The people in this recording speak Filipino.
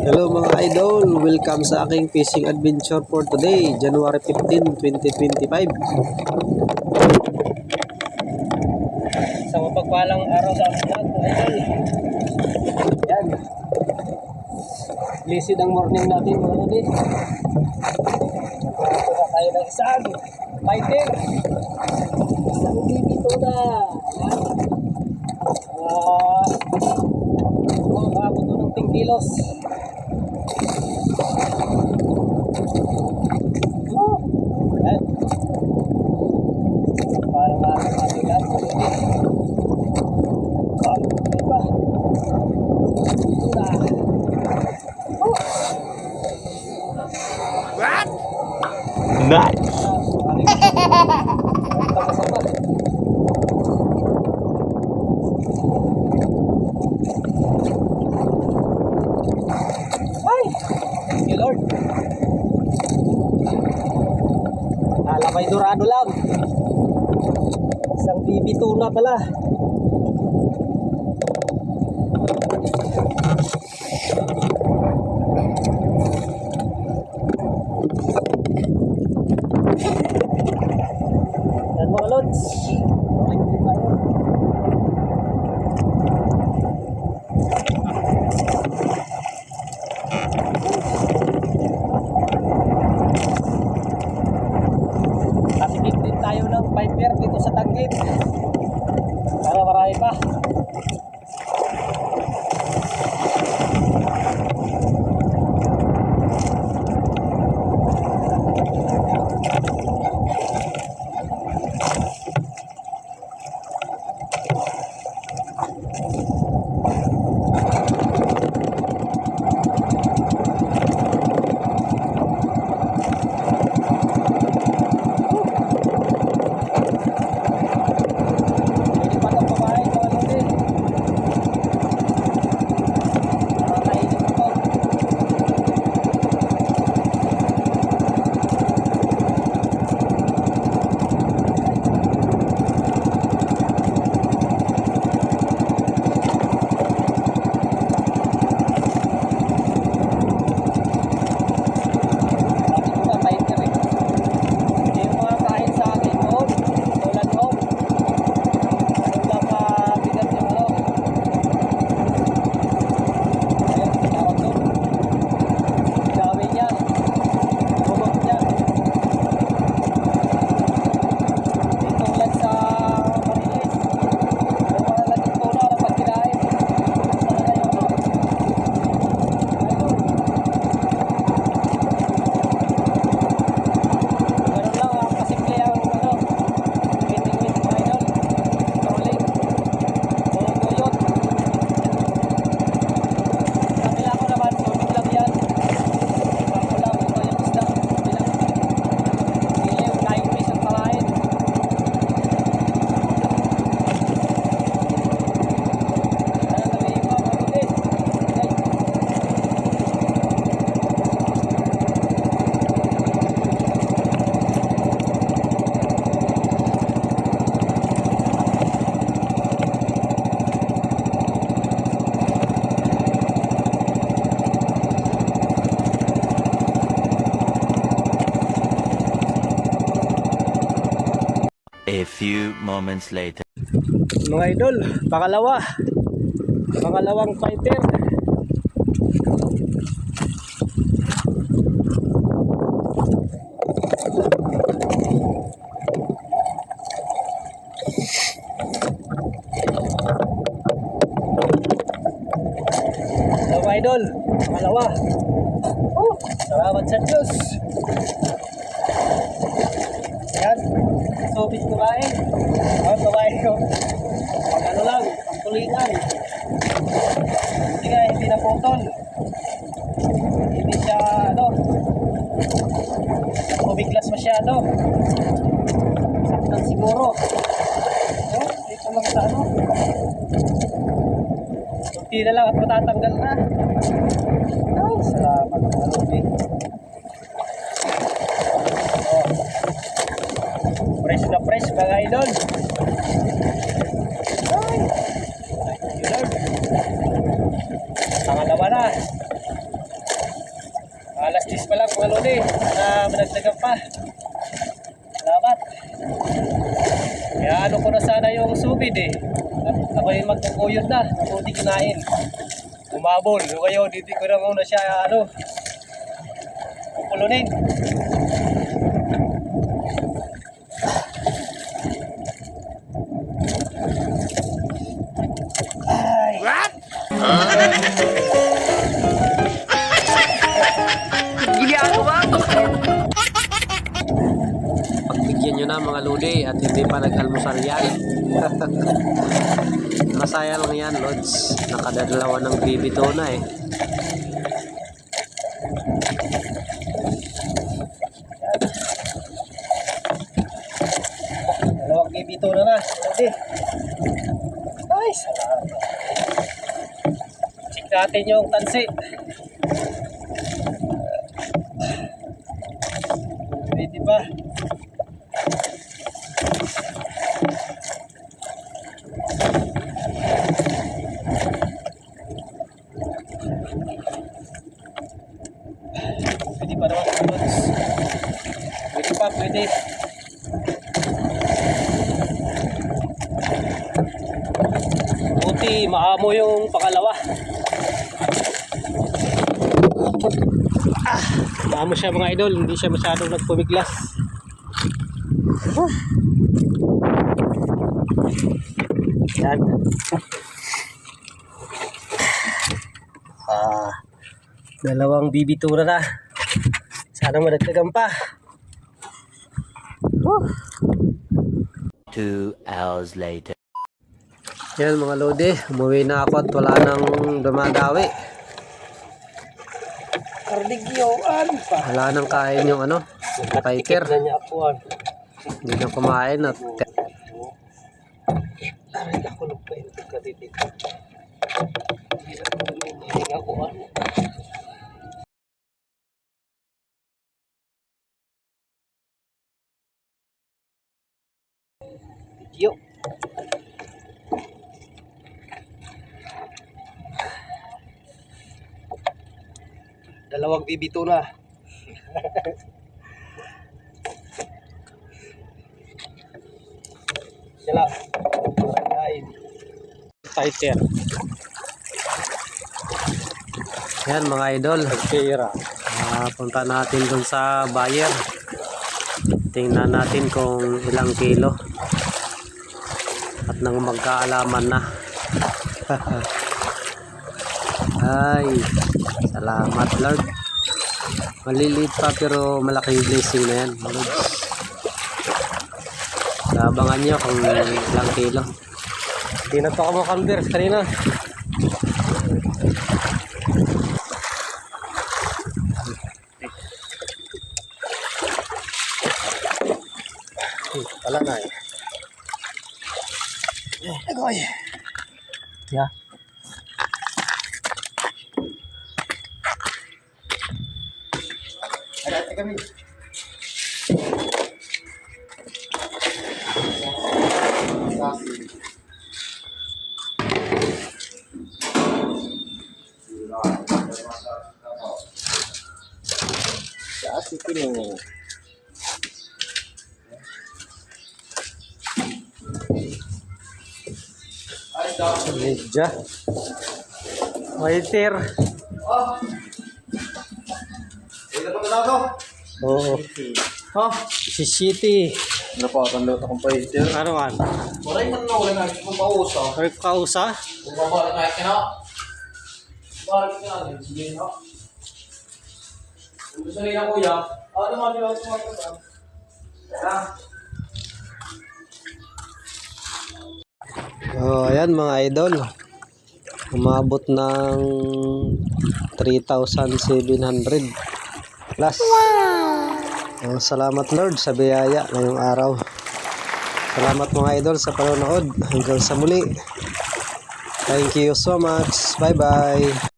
Hello mga idol, welcome sa aking fishing adventure for today, January 15, 2025. Sa mapagpalang araw sa lahat mga idol. Yan. Blessed ang morning natin mga idol. Nagkakakuha tayo ng isang fighter. Isang bibito na. Ah, uh, umabot to ng 10 kilos. Oh, yan. Parang ano natin lahat. Ah, iba. Ito na. Oh. Nice. Ah, parang- parang kasama. Ay! Thank you, Lord. Dorado lang. Isang bibi tuna pala. Moments later. Mga idol, pangalawa. Pangalawang fighter. Mga idol, pangalawa. Oh, salamat sa Diyos. Yan. Sobit kumain. Oh, kumain ko. Pag ano lang, ang tulingan. Hindi nga, hindi na putol. Hindi siya, ano, kumiglas masyado. Saktan siguro. Oh, dito lang sa ano. Kunti na lang at matatanggal na. Ay, salamat. Malubi. Oh. Fresh na fresh mga idol. Ay. Thank you Lord. Pangalawa na. pa lang mga lodi na managdagan pa. Salamat. Kaya ano ko na sana subid eh. Ako yung magkukuyod na. Di kinain. Umabol. Yung kayo, hindi ko na muna siya ano. Pupulunin. Lodi at hindi pa nag-almusal yan. Masaya lang yan, Lods. Nakadadalawa ng baby tuna eh. Dalawang bibito na na. Lodi. Salamat. Check natin yung tansi. Buti maamo yung pangalawa. Ah, maamo siya mga idol, hindi siya masyadong nagpumiglas. Ah. Yan. Ah, dalawang bibitura na. Sana madagdagan pa. Huh. Two hours later. Yan mga lodi, umuwi na ako at wala nang dumadawi. Kardigyoan pa. Wala nang kain yung ano, ako. ah. Hindi na kumain at Aray ako pa yung kadidit. Hindi ako ano. Yo. Dalawang bibito na. Sila. Kain. Fighter. yan mga idol. Pera. Ah, punta natin dun sa buyer. Tingnan natin kung ilang kilo. At nang magkaalaman na. Ay, salamat Lord. Maliliit pa pero malaki yung blessing na yan. Lord. Labangan nyo kung ilang kilo. Hindi na to ako makamdir kanina. Wala na eh. Yeah. Kami. Kasi kini Medya. Waiter. Oo. Ha? Si City. Napatan daw akong fighter. Ano man? Wala man na wala na kung pausa. Ay, kausa? Kung babalik na kina. Balik na sige na. Kung gusto nila kuya, ano man yung tumatanda. Ha? Oh, ayan mga idol. Umabot ng 3,700 plus. Oh, salamat Lord sa biyaya ngayong araw. Salamat mga idol sa panonood. Hanggang sa muli. Thank you so much. Bye-bye.